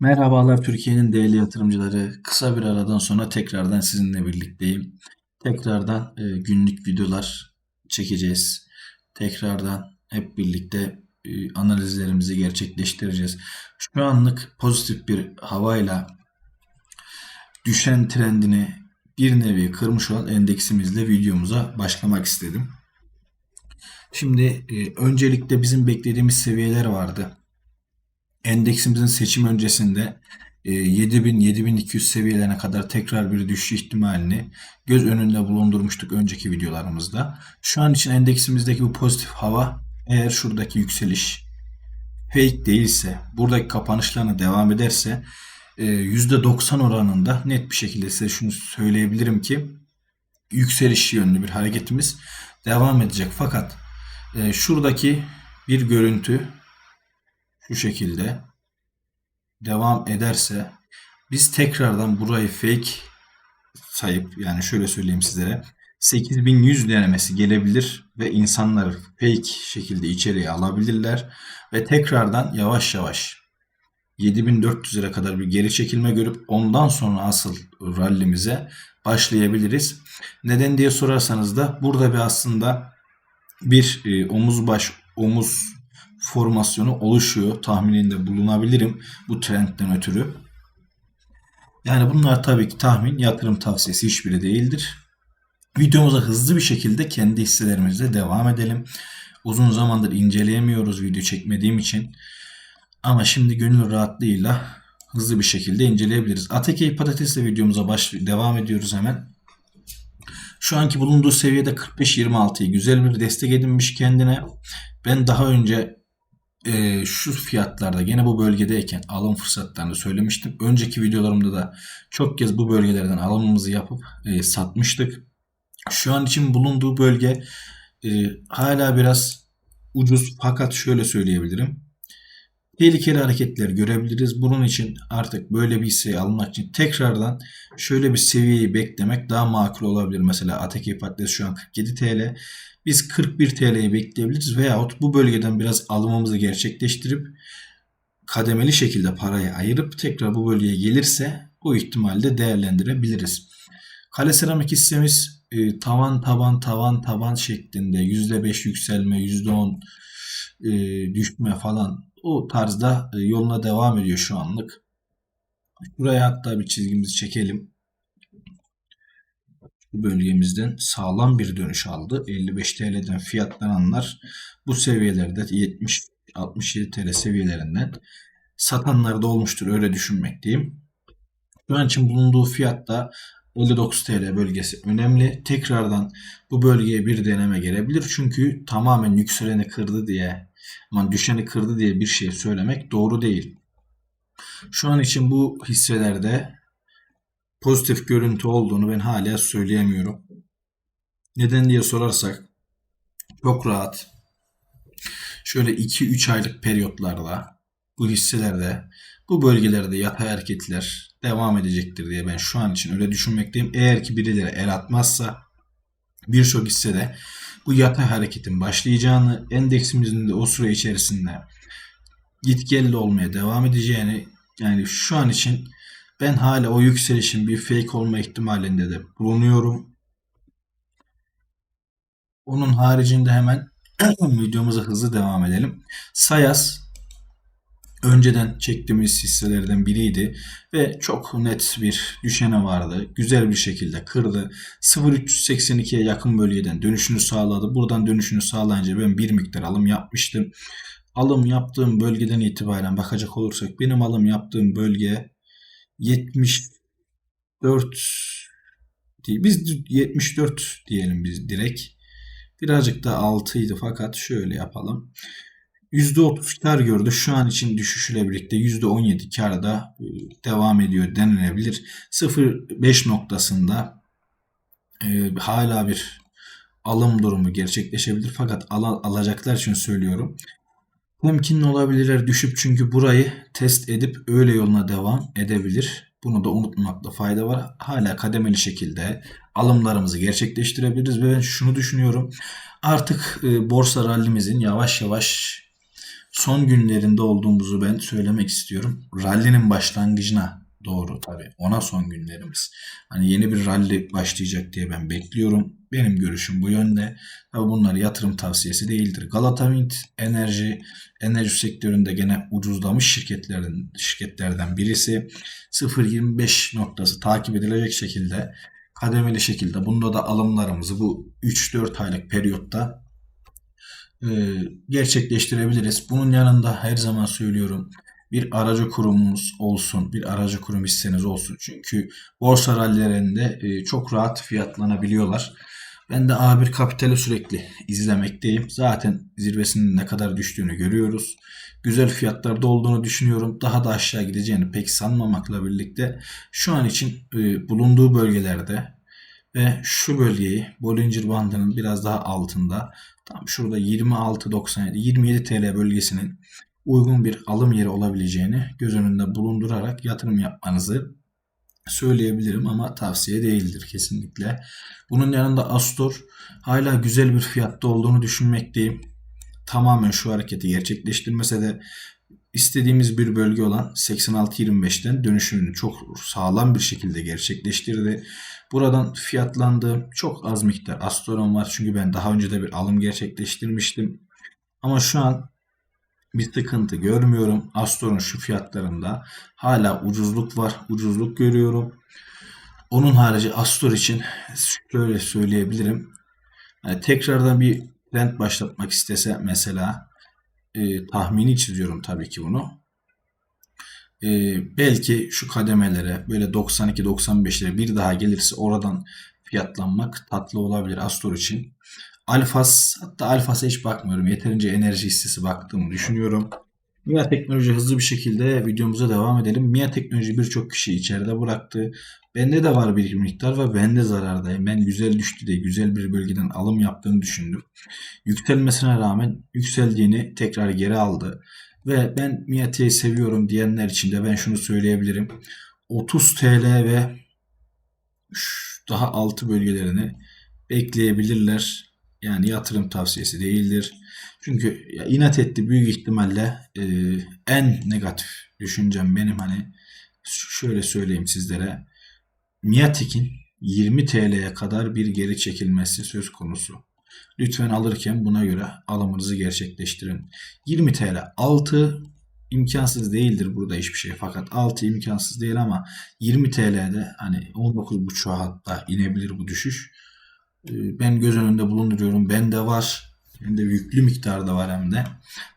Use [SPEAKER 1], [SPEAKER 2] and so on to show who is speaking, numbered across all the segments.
[SPEAKER 1] Merhabalar Türkiye'nin değerli yatırımcıları. Kısa bir aradan sonra tekrardan sizinle birlikteyim. Tekrardan e, günlük videolar çekeceğiz. Tekrardan hep birlikte e, analizlerimizi gerçekleştireceğiz. Şu anlık pozitif bir havayla düşen trendini bir nevi kırmış olan endeksimizle videomuza başlamak istedim. Şimdi e, öncelikle bizim beklediğimiz seviyeler vardı endeksimizin seçim öncesinde 7000-7200 seviyelerine kadar tekrar bir düşüş ihtimalini göz önünde bulundurmuştuk önceki videolarımızda. Şu an için endeksimizdeki bu pozitif hava eğer şuradaki yükseliş fake değilse, buradaki kapanışlarına devam ederse %90 oranında net bir şekilde size şunu söyleyebilirim ki yükseliş yönlü bir hareketimiz devam edecek. Fakat şuradaki bir görüntü şu şekilde devam ederse biz tekrardan burayı fake sayıp yani şöyle söyleyeyim sizlere 8100 denemesi gelebilir ve insanlar fake şekilde içeriye alabilirler ve tekrardan yavaş yavaş 7400'lere kadar bir geri çekilme görüp ondan sonra asıl rallimize başlayabiliriz. Neden diye sorarsanız da burada bir aslında bir e, omuz baş omuz formasyonu oluşuyor. Tahmininde bulunabilirim bu trendten ötürü. Yani bunlar tabii ki tahmin, yatırım tavsiyesi hiçbiri değildir. Videomuza hızlı bir şekilde kendi hisselerimizle devam edelim. Uzun zamandır inceleyemiyoruz video çekmediğim için. Ama şimdi gönül rahatlığıyla hızlı bir şekilde inceleyebiliriz. Ateki patatesle videomuza baş devam ediyoruz hemen. Şu anki bulunduğu seviyede 45-26'yı güzel bir destek edinmiş kendine. Ben daha önce e, şu fiyatlarda gene bu bölgedeyken alım fırsatlarını söylemiştim. Önceki videolarımda da çok kez bu bölgelerden alımımızı yapıp e, satmıştık. Şu an için bulunduğu bölge e, hala biraz ucuz fakat şöyle söyleyebilirim. Tehlikeli hareketler görebiliriz. Bunun için artık böyle bir hisseyi almak için tekrardan şöyle bir seviyeyi beklemek daha makul olabilir. Mesela ATK Patates şu an 47 TL. Biz 41 TL'yi bekleyebiliriz veyahut bu bölgeden biraz alımımızı gerçekleştirip kademeli şekilde parayı ayırıp tekrar bu bölgeye gelirse bu ihtimalde değerlendirebiliriz. Kale seramik hissemiz e, tavan taban tavan taban şeklinde %5 yükselme, %10 e, düşme falan o tarzda e, yoluna devam ediyor şu anlık. Buraya hatta bir çizgimizi çekelim bölgemizden sağlam bir dönüş aldı. 55 TL'den fiyatlananlar bu seviyelerde 70 67 TL seviyelerinden satanlar da olmuştur öyle düşünmekteyim. Şu an için bulunduğu fiyatta 59 TL bölgesi önemli. Tekrardan bu bölgeye bir deneme gelebilir. Çünkü tamamen yükseleni kırdı diye ama düşeni kırdı diye bir şey söylemek doğru değil. Şu an için bu hisselerde pozitif görüntü olduğunu ben hala söyleyemiyorum. Neden diye sorarsak çok rahat şöyle 2-3 aylık periyotlarla bu hisselerde bu bölgelerde yatay hareketler devam edecektir diye ben şu an için öyle düşünmekteyim. Eğer ki birileri el atmazsa birçok hissede bu yatay hareketin başlayacağını, endeksimizin de o süre içerisinde git gelli olmaya devam edeceğini yani şu an için ben hala o yükselişin bir fake olma ihtimalinde de bulunuyorum. Onun haricinde hemen videomuza hızlı devam edelim. Sayas önceden çektiğimiz hisselerden biriydi ve çok net bir düşene vardı. Güzel bir şekilde kırdı. 0.382'ye yakın bölgeden dönüşünü sağladı. Buradan dönüşünü sağlayınca ben bir miktar alım yapmıştım. Alım yaptığım bölgeden itibaren bakacak olursak benim alım yaptığım bölge 74 değil. Biz 74 diyelim biz direkt. Birazcık da 6 idi fakat şöyle yapalım. %30 kar gördü. Şu an için düşüşüyle birlikte %17 kar da e, devam ediyor denilebilir. 0.5 noktasında e, hala bir alım durumu gerçekleşebilir. Fakat al alacaklar için söylüyorum. Temkinli olabilirler düşüp çünkü burayı test edip öyle yoluna devam edebilir. Bunu da unutmamakta fayda var. Hala kademeli şekilde alımlarımızı gerçekleştirebiliriz ve ben şunu düşünüyorum. Artık e, borsa rallimizin yavaş yavaş son günlerinde olduğumuzu ben söylemek istiyorum. Rally'nin başlangıcına doğru tabii. Ona son günlerimiz. Hani yeni bir rally başlayacak diye ben bekliyorum. Benim görüşüm bu yönde. Tabii bunlar yatırım tavsiyesi değildir. Galata Wind enerji enerji sektöründe gene ucuzlamış şirketlerin şirketlerden birisi. 0.25 noktası takip edilecek şekilde kademeli şekilde bunda da alımlarımızı bu 3-4 aylık periyotta e, gerçekleştirebiliriz. Bunun yanında her zaman söylüyorum bir aracı kurumumuz olsun, bir aracı kurum hisseniz olsun. Çünkü borsa rallilerinde e, çok rahat fiyatlanabiliyorlar. Ben de A1 Kapital'i sürekli izlemekteyim. Zaten zirvesinin ne kadar düştüğünü görüyoruz. Güzel fiyatlarda olduğunu düşünüyorum. Daha da aşağı gideceğini pek sanmamakla birlikte şu an için e, bulunduğu bölgelerde ve şu bölgeyi Bollinger bandının biraz daha altında tam şurada 26.97 27 TL bölgesinin uygun bir alım yeri olabileceğini göz önünde bulundurarak yatırım yapmanızı söyleyebilirim ama tavsiye değildir kesinlikle. Bunun yanında Astor hala güzel bir fiyatta olduğunu düşünmekteyim. Tamamen şu hareketi gerçekleştirmese de istediğimiz bir bölge olan 86.25'ten dönüşümünü çok sağlam bir şekilde gerçekleştirdi. Buradan fiyatlandığım çok az miktar Astor'um var çünkü ben daha önce de bir alım gerçekleştirmiştim. Ama şu an bir sıkıntı görmüyorum. Astor'un şu fiyatlarında hala ucuzluk var. Ucuzluk görüyorum. Onun harici Astor için şöyle söyleyebilirim. Yani tekrardan bir trend başlatmak istese mesela e, tahmini çiziyorum tabii ki bunu. E, belki şu kademelere böyle 92-95'lere bir daha gelirse oradan fiyatlanmak tatlı olabilir Astor için. Alfas hatta Alfas'a hiç bakmıyorum. Yeterince enerji hissesi baktığımı düşünüyorum. MIA Teknoloji hızlı bir şekilde videomuza devam edelim. MIA Teknoloji birçok kişi içeride bıraktı. Bende de var bir miktar ve ben de zarardayım. Ben güzel düştü de güzel bir bölgeden alım yaptığını düşündüm. Yükselmesine rağmen yükseldiğini tekrar geri aldı. Ve ben MIAT'yi seviyorum diyenler için de ben şunu söyleyebilirim. 30 TL ve daha altı bölgelerini bekleyebilirler. Yani yatırım tavsiyesi değildir. Çünkü ya inat etti büyük ihtimalle e, en negatif düşüncem benim hani şöyle söyleyeyim sizlere. Miatik'in 20 TL'ye kadar bir geri çekilmesi söz konusu. Lütfen alırken buna göre alımınızı gerçekleştirin. 20 TL altı imkansız değildir burada hiçbir şey. Fakat 6 imkansız değil ama 20 TL'de hani 19.5'a hatta inebilir bu düşüş. Ee, ben göz önünde bulunduruyorum. Bende var. Hem de yüklü miktarda var hem de.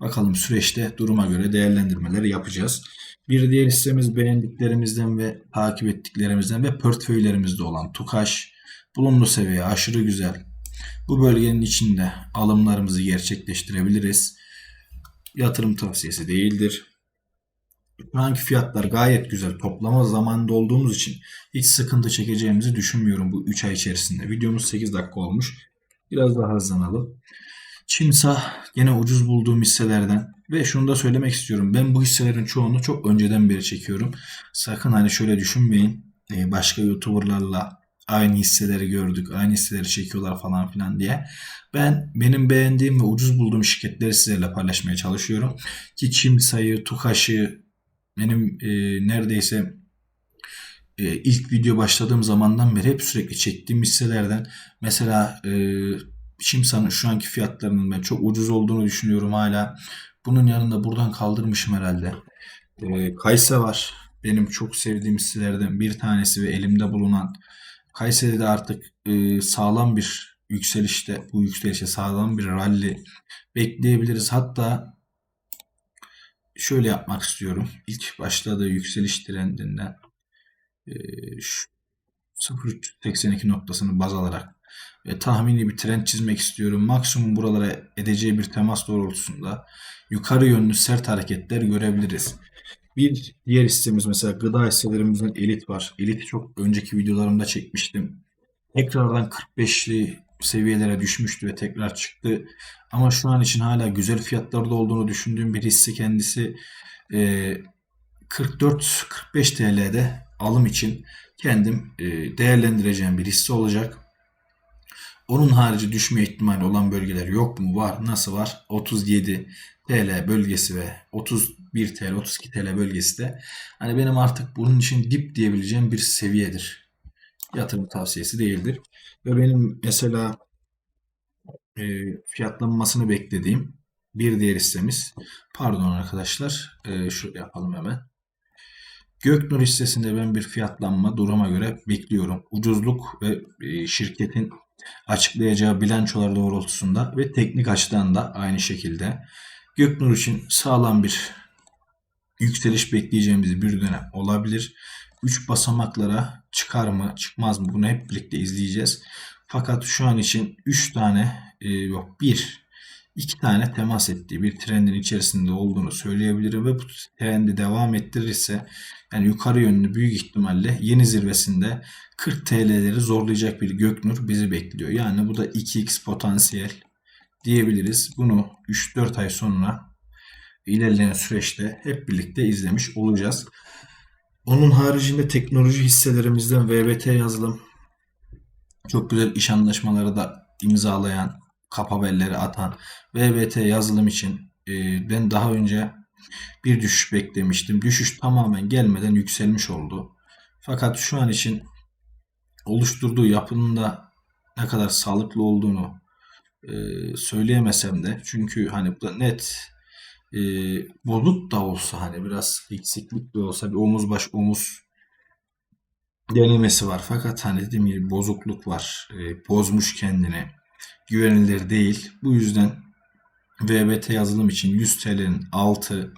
[SPEAKER 1] Bakalım süreçte duruma göre değerlendirmeleri yapacağız. Bir diğer hissemiz beğendiklerimizden ve takip ettiklerimizden ve portföylerimizde olan Tukaş. Bulunduğu seviye aşırı güzel. Bu bölgenin içinde alımlarımızı gerçekleştirebiliriz. Yatırım tavsiyesi değildir. Şu anki fiyatlar gayet güzel. Toplama zamanında olduğumuz için hiç sıkıntı çekeceğimizi düşünmüyorum bu 3 ay içerisinde. Videomuz 8 dakika olmuş. Biraz daha hızlanalım. Çimsa gene ucuz bulduğum hisselerden ve şunu da söylemek istiyorum. Ben bu hisselerin çoğunu çok önceden beri çekiyorum. Sakın hani şöyle düşünmeyin. Ee, başka YouTuber'larla aynı hisseleri gördük, aynı hisseleri çekiyorlar falan filan diye. Ben benim beğendiğim ve ucuz bulduğum şirketleri sizlerle paylaşmaya çalışıyorum. Ki Çimsa'yı, Tukaş'ı, benim e, neredeyse e, ilk video başladığım zamandan beri hep sürekli çektiğim hisselerden mesela e, Şimsa'nın şu anki fiyatlarının ben çok ucuz olduğunu düşünüyorum hala. Bunun yanında buradan kaldırmışım herhalde. E, Kayse var. Benim çok sevdiğim hisselerden bir tanesi ve elimde bulunan Kayseri'de artık e, sağlam bir yükselişte bu yükselişe sağlam bir rally bekleyebiliriz. Hatta şöyle yapmak istiyorum. İlk başladığı yükseliş trendinden e, 0.82 noktasını baz alarak ve tahmini bir trend çizmek istiyorum. Maksimum buralara edeceği bir temas doğrultusunda yukarı yönlü sert hareketler görebiliriz. Bir diğer hissemiz mesela gıda hisselerimizden elit var. Elit'i çok önceki videolarımda çekmiştim. Tekrardan 45'li seviyelere düşmüştü ve tekrar çıktı. Ama şu an için hala güzel fiyatlarda olduğunu düşündüğüm bir hisse kendisi e, 44-45 TL'de alım için kendim e, değerlendireceğim bir hisse olacak. Onun harici düşme ihtimali olan bölgeler yok mu? Var. Nasıl var? 37 TL bölgesi ve 31 TL, 32 TL bölgesi de hani benim artık bunun için dip diyebileceğim bir seviyedir. Yatırım tavsiyesi değildir. Ve benim mesela e, fiyatlanmasını beklediğim bir diğer hissemiz. Pardon arkadaşlar. E, şöyle yapalım hemen. Göknur hissesinde ben bir fiyatlanma duruma göre bekliyorum. Ucuzluk ve e, şirketin açıklayacağı bilançolar doğrultusunda ve teknik açıdan da aynı şekilde Göknur için sağlam bir yükseliş bekleyeceğimiz bir dönem olabilir. 3 basamaklara çıkar mı çıkmaz mı bunu hep birlikte izleyeceğiz. Fakat şu an için 3 tane e, yok 1 2 tane temas ettiği bir trendin içerisinde olduğunu söyleyebilirim ve bu trendi devam ettirirse yani yukarı yönlü büyük ihtimalle yeni zirvesinde 40 TL'leri zorlayacak bir Göknur bizi bekliyor. Yani bu da 2x potansiyel diyebiliriz. Bunu 3-4 ay sonra ilerleyen süreçte hep birlikte izlemiş olacağız. Onun haricinde teknoloji hisselerimizden VBT yazılım çok güzel iş anlaşmaları da imzalayan, kapabelleri atan VBT yazılım için e, ben daha önce bir düşüş beklemiştim. Düşüş tamamen gelmeden yükselmiş oldu. Fakat şu an için oluşturduğu yapının da ne kadar sağlıklı olduğunu e, söyleyemesem de çünkü hani bu da net e, bozuk da olsa hani biraz eksiklik de olsa bir omuz baş omuz denemesi var. Fakat hani dediğim gibi bozukluk var. E, bozmuş kendini. Güvenilir değil. Bu yüzden VBT yazılım için 100 TL'nin altı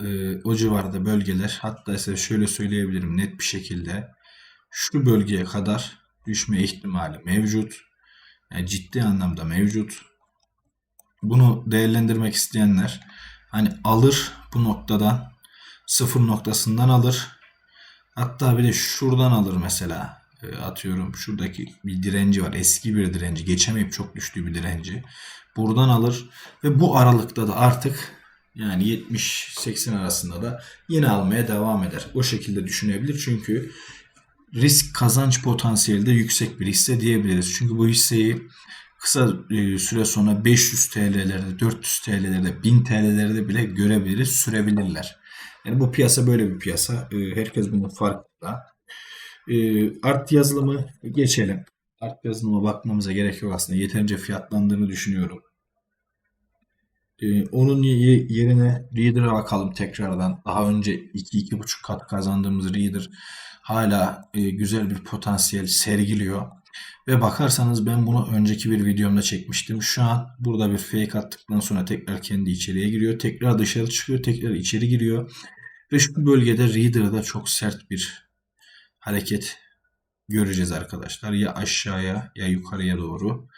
[SPEAKER 1] e, o civarda bölgeler hatta size şöyle söyleyebilirim net bir şekilde şu bölgeye kadar düşme ihtimali mevcut. Yani ciddi anlamda mevcut. Bunu değerlendirmek isteyenler hani alır bu noktadan sıfır noktasından alır. Hatta bir de şuradan alır mesela. E, atıyorum şuradaki bir direnci var. Eski bir direnci. Geçemeyip çok düştüğü bir direnci. Buradan alır ve bu aralıkta da artık yani 70-80 arasında da yine almaya devam eder. O şekilde düşünebilir. Çünkü risk kazanç potansiyeli de yüksek bir hisse diyebiliriz. Çünkü bu hisseyi kısa e, süre sonra 500 TL'lerde, 400 TL'lerde, 1000 TL'lerde bile görebiliriz, sürebilirler. Yani bu piyasa böyle bir piyasa. E, herkes bunun farkında. E, art yazılımı geçelim. Art yazılıma bakmamıza gerek yok aslında. Yeterince fiyatlandığını düşünüyorum. onun yerine Reader'a bakalım tekrardan. Daha önce 2-2,5 kat kazandığımız Reader hala güzel bir potansiyel sergiliyor. Ve bakarsanız ben bunu önceki bir videomda çekmiştim. Şu an burada bir fake attıktan sonra tekrar kendi içeriye giriyor. Tekrar dışarı çıkıyor. Tekrar içeri giriyor. Ve şu bölgede Reader'da çok sert bir hareket göreceğiz arkadaşlar. Ya aşağıya ya yukarıya doğru.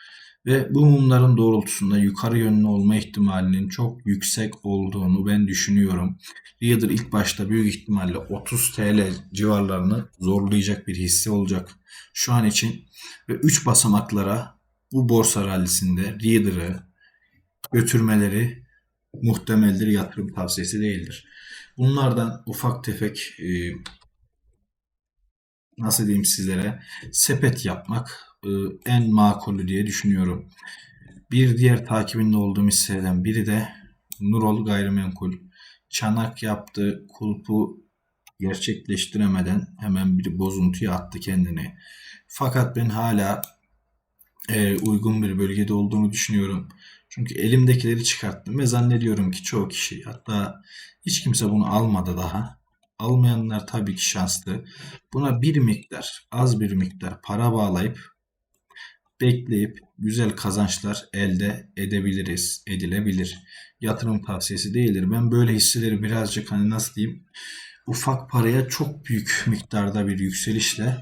[SPEAKER 1] Ve bu mumların doğrultusunda yukarı yönlü olma ihtimalinin çok yüksek olduğunu ben düşünüyorum. Reader ilk başta büyük ihtimalle 30 TL civarlarını zorlayacak bir hisse olacak. Şu an için ve 3 basamaklara bu borsa rallisinde Reader'ı götürmeleri muhtemeldir. Yatırım tavsiyesi değildir. Bunlardan ufak tefek e, nasıl diyeyim sizlere sepet yapmak en makulü diye düşünüyorum. Bir diğer takibinde olduğum hisselerden biri de Nurol Gayrimenkul. Çanak yaptı, kulpu gerçekleştiremeden hemen bir bozuntuya attı kendini. Fakat ben hala e, uygun bir bölgede olduğunu düşünüyorum. Çünkü elimdekileri çıkarttım ve zannediyorum ki çoğu kişi hatta hiç kimse bunu almadı daha. Almayanlar tabii ki şanslı. Buna bir miktar, az bir miktar para bağlayıp bekleyip güzel kazançlar elde edebiliriz, edilebilir. Yatırım tavsiyesi değildir. Ben böyle hisseleri birazcık hani nasıl diyeyim ufak paraya çok büyük miktarda bir yükselişle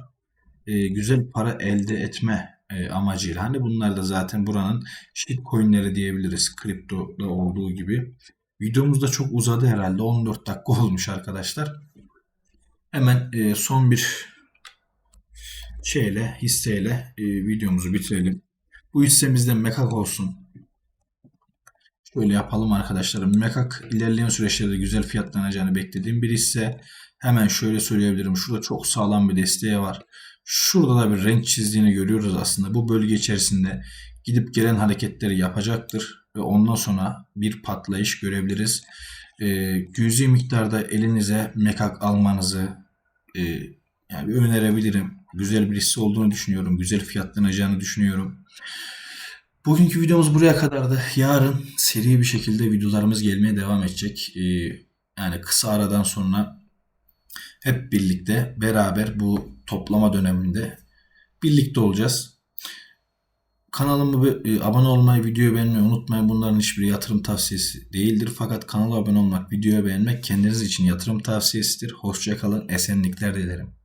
[SPEAKER 1] e, güzel para elde etme e, amacıyla. Hani bunlar da zaten buranın shitcoinleri diyebiliriz. Kriptoda olduğu gibi. Videomuz da çok uzadı herhalde. 14 dakika olmuş arkadaşlar. Hemen e, son bir şeyle, hisseyle e, videomuzu bitirelim. Bu hissemizde Mekak olsun. Şöyle yapalım arkadaşlarım. Mekak ilerleyen süreçlerde güzel fiyatlanacağını beklediğim bir hisse. Hemen şöyle söyleyebilirim. Şurada çok sağlam bir desteği var. Şurada da bir renk çizdiğini görüyoruz aslında. Bu bölge içerisinde gidip gelen hareketleri yapacaktır ve ondan sonra bir patlayış görebiliriz. E, cüzi miktarda elinize mekak almanızı e, yani önerebilirim. Güzel bir hisse olduğunu düşünüyorum. Güzel fiyatlanacağını düşünüyorum. Bugünkü videomuz buraya kadardı. Yarın seri bir şekilde videolarımız gelmeye devam edecek. Ee, yani kısa aradan sonra hep birlikte beraber bu toplama döneminde birlikte olacağız. Kanalıma e, abone olmayı, videoyu beğenmeyi unutmayın. Bunların hiçbiri yatırım tavsiyesi değildir. Fakat kanala abone olmak, videoyu beğenmek kendiniz için yatırım tavsiyesidir. Hoşçakalın, esenlikler dilerim.